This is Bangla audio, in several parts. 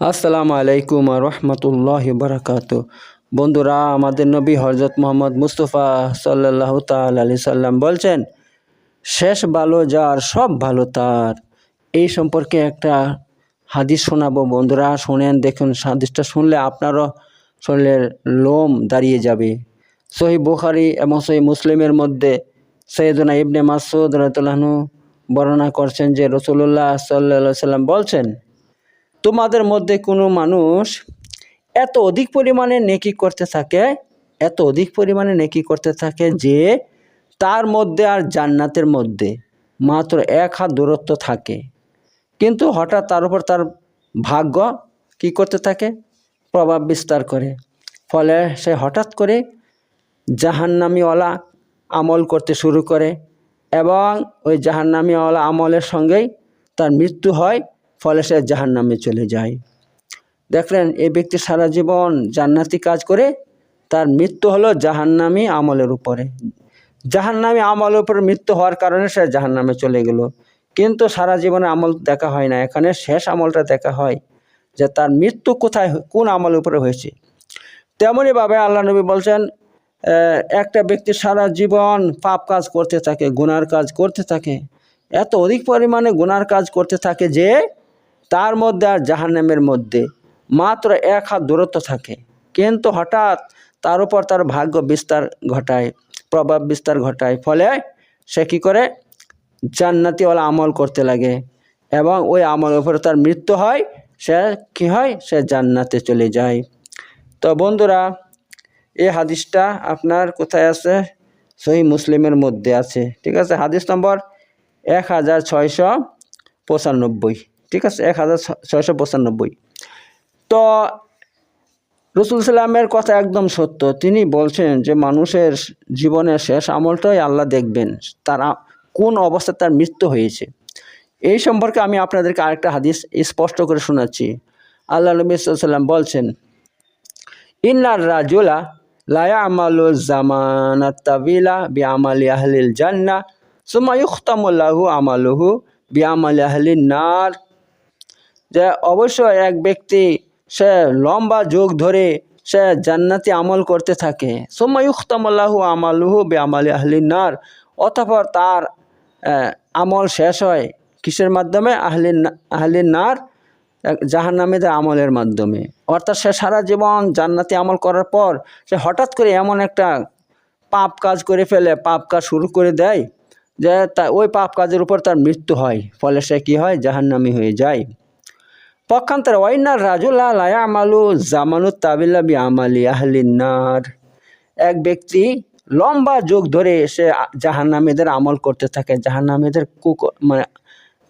আসসালামু আলাইকুম রহমতুল্লাহ বারাকাত বন্ধুরা, আমাদের নবী হজরত মোহাম্মদ মুস্তফা সাল্লাহ তাল আলি সাল্লাম বলছেন, শেষ ভালো যার, সব ভালো তার। এই সম্পর্কে একটা হাদিস শোনাবো। বন্ধুরা, শোনেন, দেখুন, হাদিসটা শুনলে আপনারও শরীরের লোম দাঁড়িয়ে যাবে। সহি বুখারি এবং সহি মুসলিমের মধ্যে সৈয়দনা ইবনে মাসুদ রতুল্লাহনু বর্ণনা করছেন যে রসুল্লাহ সাল্লা সাল্লাম বলছেন তোমাদের মধ্যে কোনো মানুষ এত অধিক পরিমাণে নেকি করতে থাকে, এত অধিক পরিমাণে নেকি করতে থাকে যে তার মধ্যে আর জান্নাতের মধ্যে মাত্র এক হাত দূরত্ব থাকে। কিন্তু হঠাৎ তার উপর তার ভাগ্য কি করতে থাকে? প্রভাব বিস্তার করে। ফলে সে হঠাৎ করে জাহান্নামিওয়ালা আমল করতে শুরু করে এবং ওই জাহান্নামিওয়ালা আমলের সঙ্গেই তার মৃত্যু হয়। ফলে সে জাহান্নামে চলে যায়। দেখলেন এই ব্যক্তি সারা জীবন জান্নাতি কাজ করে, তার মৃত্যু হলো জাহান্নামি আমলের উপরে। জাহান্নামি আমলের উপরে মৃত্যু হওয়ার কারণে সে জাহান্নামে চলে গেল। কিন্তু সারা জীবনে আমল দেখা হয় না। এখানে শেষ আমলটা দেখা হয় যে তার মৃত্যু কোথায়, কোন আমলের উপরে হয়েছে। তেমনইভাবে আল্লাহ নবী বলছেন একটা ব্যক্তি সারা জীবন পাপ কাজ করতে থাকে, গুনার কাজ করতে থাকে, এত অধিক পরিমাণে গুনার কাজ করতে থাকে যে তার মধ্যে আর জাহান্নামের মধ্যে মাত্র এক হাত দূরত্ব থাকে। কিন্তু হঠাৎ তার উপর তার ভাগ্য বিস্তার ঘটায়, প্রভাব বিস্তার ঘটায়। ফলে সে কী করে? জান্নাতিওয়ালা আমল করতে লাগে এবং ওই আমলের উপরে তার মৃত্যু হয়, সে কী হয়? সে জান্নাতে চলে যায়। তো বন্ধুরা এই হাদিসটা আপনার কোথায় আছে? সহি মুসলিমের মধ্যে আছে। ঠিক আছে? হাদিস নম্বর এক হাজার ছয়শো পঁচানব্বই। ঠিক আছে, এক হাজার ছয়শো পঁচানব্বই। তো রসুল সাল্লামের কথা একদম সত্য। তিনি বলছেন যে, মানুষের জীবনের শেষ আমলটাই আল্লাহ দেখবেন, তারা কোন অবস্থায় তার মৃত্যু হয়েছে। এই সম্পর্কে আমি আপনাদেরকে আরেকটা হাদিস স্পষ্ট করে শোনাচ্ছি। আল্লাহ নবী সাল্লাম বলছেন, ইন্নার রাজুলা লায়া আমালু জামানা তাবিলা বি আমালি আহলিল জান্না সুমা ইখতামুল্লাহু আমালুহু বি আমালি আহলিন নার। যে অবশ্যই এক ব্যক্তি সে লম্বা যুগ ধরে সে জান্নাতি আমল করতে থাকে। সুমা ইখতামুল্লাহু আমালুহু বে আমালি আহলিন নার। অতঃপর তার আমল শেষ হয় কিসের মাধ্যমে? আহলিন আহলিন নার জাহান্নামীদের আমলের মাধ্যমে। অর্থাৎ সে সারা জীবন জান্নাতি আমল করার পর সে হঠাৎ করে এমন একটা পাপ কাজ করে ফেলে, পাপ কাজ শুরু করে দেয় যে তা, ওই পাপ কাজের উপর তার মৃত্যু হয়। ফলে সে কী হয়? জাহান্নামী হয়ে যায়। পক্ষান্তরে ওয়াইনার রাজুল্লাহ আমালু জামানু তাবিল্লা বি আমালি আহলিনার এক ব্যক্তি লম্বা যুগ ধরে সে জাহান্নামীদের আমল করতে থাকে, জাহান্নামীদের কুক মানে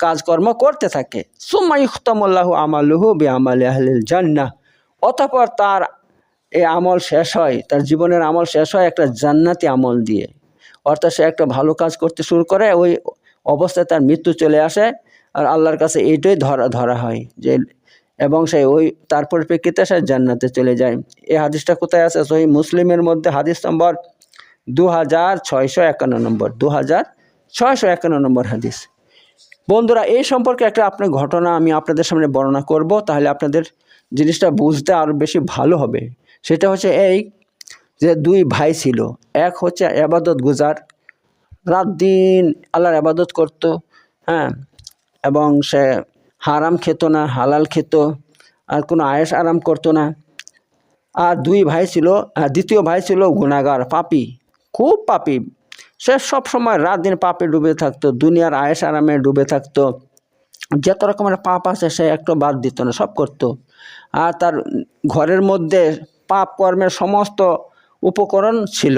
কাজকর্ম করতে থাকে। সুম্মা ইখতামুল্লাহ আমালুহু বি আমালি আহলিল জান্নাহ। অতঃপর তার এই আমল শেষ হয়, তার জীবনের আমল শেষ হয় একটা জান্নাতি আমল দিয়ে। অর্থাৎ সে একটা ভালো কাজ করতে শুরু করে, ওই অবস্থায় তার মৃত্যু চলে আসে। আর আল্লাহর কাছে এইটাই ধরা ধরা হয় যে, এবং সে ওই, তার পরিপ্রেক্ষিতে সে জান্নাতে চলে যায়। এই হাদিসটা কোথায় আছে? সহি মুসলিমের মধ্যে হাদিস নম্বর দু হাজার ছয়শো একান্ন নম্বর দু হাজার ছয়শো একান্ন নম্বর হাদিস। বন্ধুরা, এই সম্পর্কে একটা আপনার ঘটনা আমি আপনাদের সামনে বর্ণনা করব, তাহলে আপনাদের জিনিসটা বুঝতে আরও বেশি ভালো হবে। সেটা হচ্ছে এই যে, দুই ভাই ছিল। এক হচ্ছে আবাদত গুজার, রাত দিন আল্লাহর আবাদত করতো হ্যাঁ। এবং সে হারাম খেত না, হালাল খেত, আর কোনো আয়েস আরাম করতো না। আর দুই ভাই ছিল, আর দ্বিতীয় ভাই ছিল গুণাগার, পাপি, খুব পাপি। সে সব সময় রাত দিন পাপে ডুবে থাকতো, দুনিয়ার আয়েস আরামে ডুবে থাকতো। যত রকমের পাপ আছে, সে একটু বাদ দিত না, সব করতো। আর তার ঘরের মধ্যে পাপ কর্মের সমস্ত উপকরণ ছিল,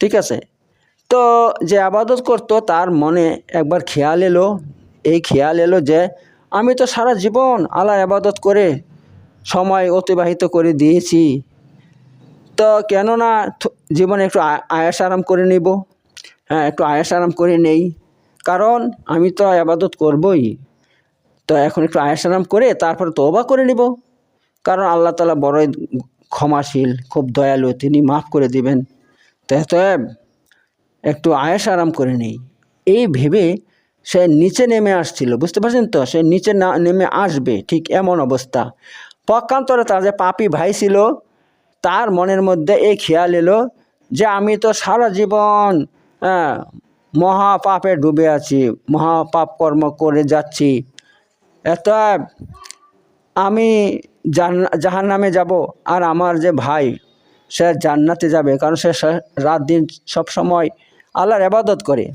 ঠিক আছে? তো যে আবাদত করতো, তার মনে একবার খেয়াল এলো এই খেয়াল এলো যে, আমি তো সারা জীবন আল্লাহ আবাদত করে সময় অতিবাহিত করে দিয়েছি। তো কেননা জীবনে একটু আয়াস আরাম করে নিব। হ্যাঁ একটু আয়াস আরাম করে নেই। কারণ আমি তো আবাদত করবই। তো এখন একটু আয়াস আরাম করে তারপর তওবা করে নিব। কারণ আল্লাহ তালা বড়ই ক্ষমাশীল, খুব দয়ালু। তিনি মাফ করে দিবেন। তো একটু আয়াস আরাম করে নেই। এই ভেবে সে নিচে নেমে আসছিল বুঝতে পারছেন তো? সে নিচে না নেমে আসবে ঠিক এমন অবস্থা। পক্ষান্তরে তার যে পাপি ভাই ছিল তার মনের মধ্যে এই খেয়াল এলো যে আমি তো সারা জীবন হ্যাঁ, মহা পাপে ডুবে আছি মহা পাপ কর্ম করে যাচ্ছি। এত আমি জাহান নামে যাব আর আমার যে ভাই সে জান্নাতে যাবে কারণ সে রাত দিন সব সময় আল্লাহর আবাদত করে।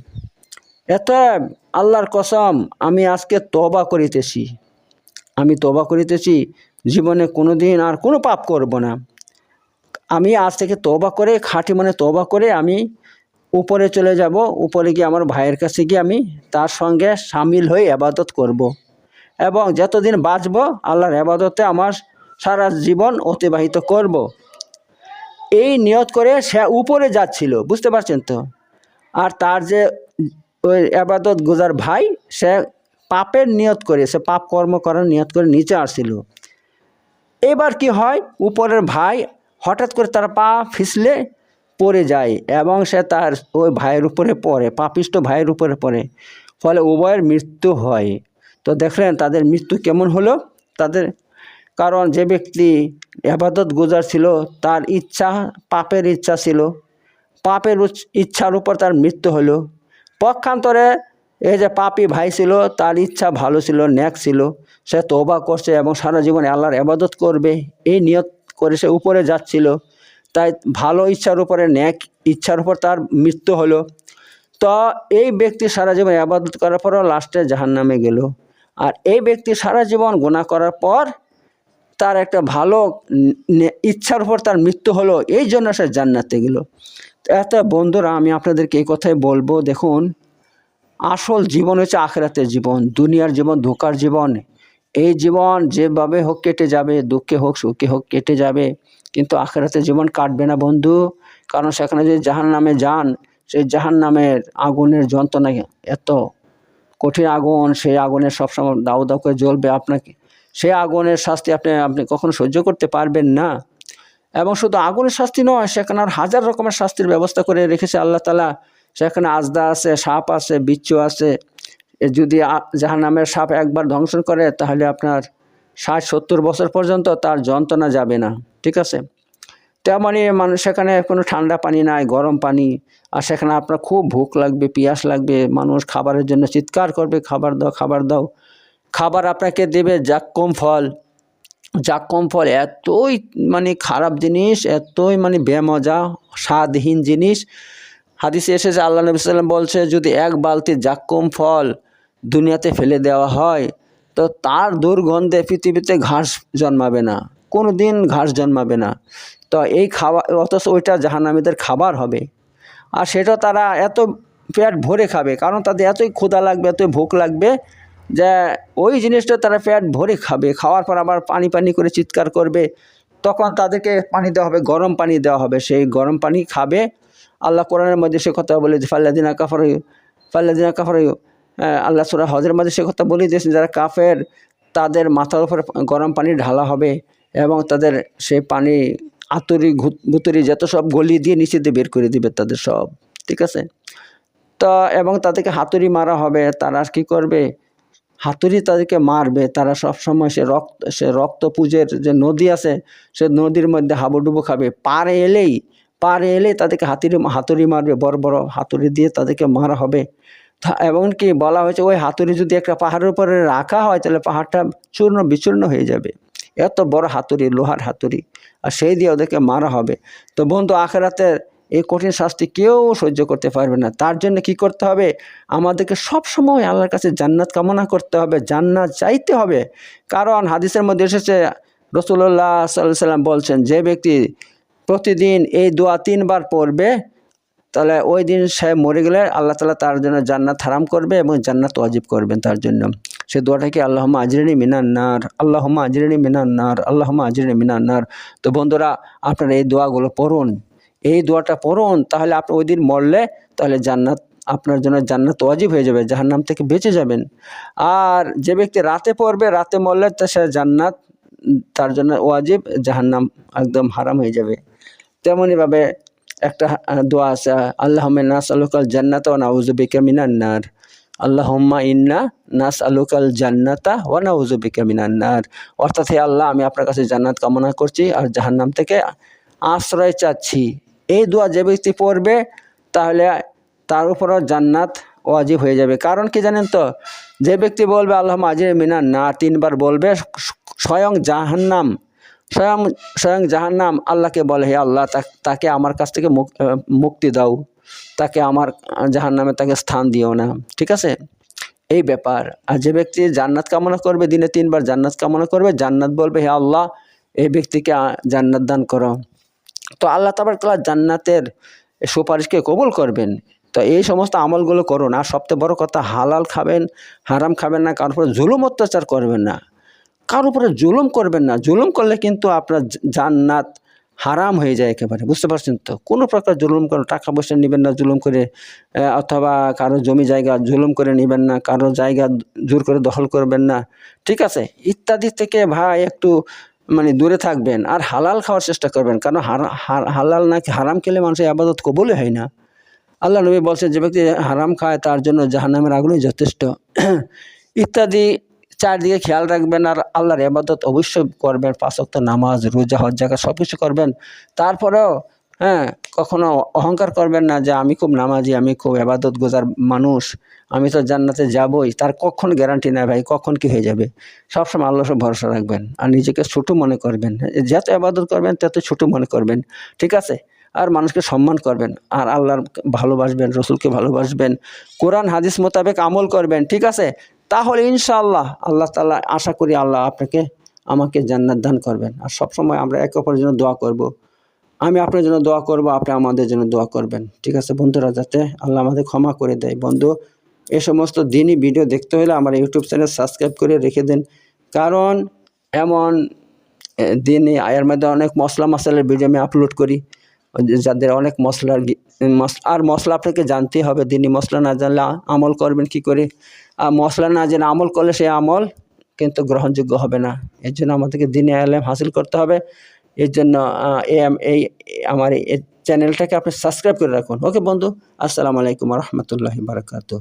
এত আল্লাহর কসম, আমি আজকে তবা করিতেছি আমি তবা করিতেছি, জীবনে কোনো দিন আর কোনো পাপ করব না আমি আজ থেকে তবা করে, খাঁটি মানে তবা করে আমি উপরে চলে যাব উপরে গিয়ে আমার ভাইয়ের কাছে গিয়ে আমি তার সঙ্গে সামিল হয়ে আবাদত করব। এবং যতদিন বাঁচব, আল্লাহর আবাদতে আমার সারা জীবন অতিবাহিত করব। এই নিয়ত করে সে উপরে যাচ্ছিল, বুঝতে পারছেন তো আর তার যে ওই আবাদত গুজার ভাই, সে পাপের নিয়ত করে, সে পাপ কর্ম করার নিয়ত করে নিচে আসছিল এবার কি হয়? উপরের ভাই হঠাৎ করে তার পা ফিসলে পড়ে যায় এবং সে তার ওই ভাইয়ের উপরে পড়ে, পাপিষ্ট ভাইয়ের উপরে পড়ে। ফলে উভয়ের মৃত্যু হয়। তো দেখলেন তাদের মৃত্যু কেমন হলো? তাদের কারণ যে ব্যক্তি আবাদত গুজার ছিল, তার ইচ্ছা, পাপের ইচ্ছা ছিল। পাপের ইচ্ছার উপর তার মৃত্যু হলো। পক্ষান্তরে এই যে পাপি ভাই ছিল, তার ইচ্ছা ভালো ছিল, ন্যাক ছিল, সে তওবা করছে এবং সারা জীবনে আল্লাহর আবাদত করবে। এই নিয়ত করে সে উপরে যাচ্ছিল। তাই ভালো ইচ্ছার উপরে, ন্যাক ইচ্ছার উপর তার মৃত্যু হলো। তো এই ব্যক্তি সারা জীবন আবাদত করার পরও লাস্টে জাহান নামে গেল। আর এই ব্যক্তি সারা জীবন গুনাহ করার পর তার একটা ভালো ইচ্ছার উপর তার মৃত্যু হলো। এই জন্য সে জান্নাতে গেল। এত বন্ধুরা, আমি আপনাদেরকে এই কথাই বলব, দেখুন, আসল জীবন হচ্ছে আখেরাতের জীবন, দুনিয়ার জীবন, ধোকার জীবন। এই জীবন যেভাবে হোক কেটে যাবে, দুঃখে হোক, সুখে হোক কেটে যাবে, কিন্তু আখেরাতের জীবন কাটবে না বন্ধু। কারণ সেখানে যে জাহান নামে যান, সেই জাহান নামের আগুনের যন্ত্রণা এত কঠিন আগুন, সেই আগুনের সবসময় দাউ দাউ করে জ্বলবে আপনাকে। সেই আগুনের শাস্তি আপনি আপনি কখনো সহ্য করতে পারবেন না। এবং শুধু আগুনের শাস্তি নয়, সেখানে আর হাজার রকমের শাস্তির ব্যবস্থা করে রেখেছে আল্লাহ তালা সেখানে আজদা আছে, সাপ আছে, বিচ্ছু আছে। যদি যাহার নামের সাপ একবার ধ্বংস করে, তাহলে আপনার ষাট, সত্তর বছর পর্যন্ত তার যন্ত্রণা যাবে না, ঠিক আছে? তেমনই মানুষ সেখানে কোনো ঠান্ডা পানি নাই, গরম পানি। আর সেখানে আপনার খুব ভুক লাগবে, পিয়াস লাগবে, মানুষ খাবারের জন্য চিৎকার করবে, খাবার দাও খাবার দাও। খাবার আপনাকে দেবে জাক্কম ফল। জাক্কম ফল এতই মানে খারাপ জিনিস, এতই মানে বেমজা, স্বাদহীন জিনিস। হাদিসে এসেছে, আল্লাহ নবী সাল্লাম বলছে, যদি এক বালতি জাক্কম ফল দুনিয়াতে ফেলে দেওয়া হয়, তো তার দুর্গন্ধে পৃথিবীতে ঘাস জন্মাবে না কোনো দিন ঘাস জন্মাবে না। তো এই খাবার অথচ ওইটা জাহান্নামীদের খাবার হবে। আর সেটা তারা এত পেট ভরে খাবে, কারণ তাদের এতই ক্ষুধা লাগবে, এতই ভোক লাগবে যে ওই জিনিসটা তারা পেট ভরে খাবে, খাওয়ার পর আবার পানি পানি করে চিৎকার করবে, তখন তাদেরকে পানি দেওয়া হবে, গরম পানি দেওয়া হবে। সেই গরম পানি খাবে। আল্লাহ কোরআনের মধ্যে সে কথা বলে যে ফাল্লাদিনা কাফার ফাল্লাদিনা কাফার আল্লাহ সুরা হজের মধ্যে সে কথা বলে দিয়েছেন, যারা কাফের, তাদের মাথার উপর গরম পানি ঢালা হবে এবং তাদের সেই পানি আতুরি ভুতুরি যত সব গলি দিয়ে নিচে দিয়ে বের করে দিবে তাদের সব। ঠিক আছে? তো, এবং তাদেরকে হাতুড়ি মারা হবে, তারা কি করবে? হাতুড়ি তাদেরকে মারবে, তারা সব সময় সে রক্ত সে রক্ত পুজের যে নদী আছে, সে নদীর মধ্যে হাবুডুবু খাবে। পারে এলেই পারে এলেই তাদেরকে হাতুড়ি হাতুড়ি মারবে, বড় বড় হাতুড়ি দিয়ে তাদেরকে মারা হবে। এমনকি বলা হয়েছে, ওই হাতুড়ি যদি একটা পাহাড়ের উপরে রাখা হয়, তাহলে পাহাড়টা চূর্ণ বিচূর্ণ হয়ে যাবে। এত বড় হাতুড়ি, লোহার হাতুড়ি, আর সেই দিয়ে ওদেরকে মারা হবে। তো বন্ধু, আখেরাতের এই কঠিন শাস্তি কেউ সহ্য করতে পারবে না। তার জন্য কি করতে হবে? আমাদেরকে সব সময় আল্লাহর কাছে জান্নাত কামনা করতে হবে, জান্নাত চাইতে হবে। কারণ হাদিসের মধ্যে এসেছে রসুল্লাহ সাল্লাহ সাল্লাম বলছেন, যে ব্যক্তি প্রতিদিন এই দোয়া তিনবার পড়বে, তাহলে ওই দিন সে মরে গেলে আল্লাহ তালা তার জন্য জান্নাত হারাম করবে এবং জান্নাত ওয়াজিব করবেন তার জন্য। সে দোয়াটা কি আল্লাহমা আজরিনী মিনান্নার আল্লাহমা আজরিনী মিনান্নার আল্লাহমা আজরিনী মিনান্নার তো বন্ধুরা, আপনারা এই দোয়াগুলো পড়ুন। এই দোয়াটা পড়ুন, তাহলে আপনি ওই দিন মরলে তাহলে জান্নাত, আপনার জন্য জান্নাত ওয়াজিব হয়ে যাবে, জাহান্নাম থেকে বেঁচে যাবেন। আর যে ব্যক্তি রাতে পড়বে, রাতে মরলে তা সে জান্নাত, তার জন্য ওয়াজিব, জাহান্নাম একদম হারাম হয়ে যাবে। তেমনইভাবে একটা দোয়া আছে আল্লাহ নাস আলুকাল জান্নাত ও নাউজুবিকা মিনান্নার আল্লাহ হুম্মা ইন্না নাস আলুকাল জান্নাতা ওয়া নাউজুবিকা মিনান্নার অর্থাৎ হে আল্লাহ, আমি আপনার কাছে জান্নাত কামনা করছি আর জাহান্নাম থেকে আশ্রয় চাচ্ছি। এই দোয়া যে ব্যক্তি পড়বে, তাহলে তার উপরও জান্নাত ওয়াজিব হয়ে যাবে। কারণ কি জানেন তো? যে ব্যক্তি বলবে আল্লাহ মাজির মিনান না তিনবার বলবে, স্বয়ং জাহান্নাম, স্বয়ং স্বয়ং জাহান্নাম আল্লাহকে বলে, হে আল্লাহ তাকে আমার কাছ থেকে মুক- মুক্তি দাও। তাকে আমার জাহান্নামে তাকে স্থান দিও না। ঠিক আছে? এই ব্যাপার। আর যে ব্যক্তি জান্নাত কামনা করবে, দিনে তিনবার জান্নাত কামনা করবে, জান্নাত বলবে, হে আল্লাহ, এই ব্যক্তিকে জান্নাত দান করো। তো আল্লাহ তাবার তাআলা জান্নাতের সুপারিশকে কবুল করবেন। তো এই সমস্ত আমলগুলো করুন, আর সবচেয়ে বড় কথা, হালাল খাবেন, হারাম খাবেন না, কারোর উপরে জুলুম অত্যাচার করবেন না। কারোর উপরে জুলুম করবেন না। জুলুম করলে কিন্তু আপনার জান্নাত হারাম হয়ে যায় একেবারে, বুঝতে পারছেন তো? কোনো প্রকার জুলুম করে টাকা পয়সা নেবেন না, জুলুম করে অথবা কারও জমি জায়গা জুলুম করে নেবেন না, কারও জায়গা জোর করে দখল করবেন না। ঠিক আছে? ইত্যাদি থেকে ভাই একটু মানে দূরে থাকবেন আর হালাল খাওয়ার চেষ্টা করবেন। কারণ হালাল নাকি হারাম খেলে মানুষের আবাদত কবলে হয় না। আল্লাহ নবী বলছেন যে ব্যক্তি হারাম খায় তার জন্য জাহান্নামের আগুনই যথেষ্ট। ইত্যাদি চারদিকে খেয়াল রাখবেন আর আল্লাহর আবাদত অবশ্যই করবেন। পাঁচ পাঁচক্ত নামাজ, রোজা, হজ জায়গা সব কিছু করবেন। তারপরেও হ্যাঁ কখনো অহংকার করবেন না যে আমি খুব নামাজি, আমি খুব আবাদত গোজার মানুষ, আমি তো জান্নাতে যাবই, তার কখন গ্যারান্টি নাই ভাই, কখন কি হয়ে যাবে? সবসময় আল্লাহ সব ভরসা রাখবেন আর নিজেকে ছোটো মনে করবেন। যত আবাদত করবেন, তত ছোটো মনে করবেন, ঠিক আছে? আর মানুষকে সম্মান করবেন, আর আল্লাহর ভালোবাসবেন, রসুলকে ভালোবাসবেন, কোরআন, হাদিস মোতাবেক আমল করবেন, ঠিক আছে? তাহলে ইনশাআল্লাহ আল্লাহ তাআলা, আশা করি আল্লাহ আপনাকে, আমাকে জান্নাত দান করবেন। আর সবসময় আমরা একে অপরের জন্য দোয়া করব। আমি আপনার জন্য দোয়া করব, আপনি আমাদের জন্য দোয়া করবেন। ঠিক আছে বন্ধুরা, যাতে আল্লাহ আমাদের ক্ষমা করে দেয়। বন্ধু, এ সমস্ত দিনই ভিডিও দেখতে হলে আমার ইউটিউব চ্যানেল সাবস্ক্রাইব করে রেখে দেন। কারণ এমন দিনে আয়ের মধ্যে অনেক মশলা মশলার ভিডিও আমি আপলোড করি। যাদের অনেক মশলার আর মশলা আপনাকে জানতে হবে। দিনই মশলা না জানলে আমল করবেন কি করে? আর মশলা না জেনে আমল করলে সেই আমল কিন্তু গ্রহণযোগ্য হবে না। এর জন্য আমাদেরকে দিনে আলেম হাসিল করতে হবে। এর জন্য এই, আমার এই চ্যানেলটাকে আপনি সাবস্ক্রাইব করে রাখুন। ওকে বন্ধু, আসসালামু আলাইকুম রহমতুল্লাহি বারাকাতু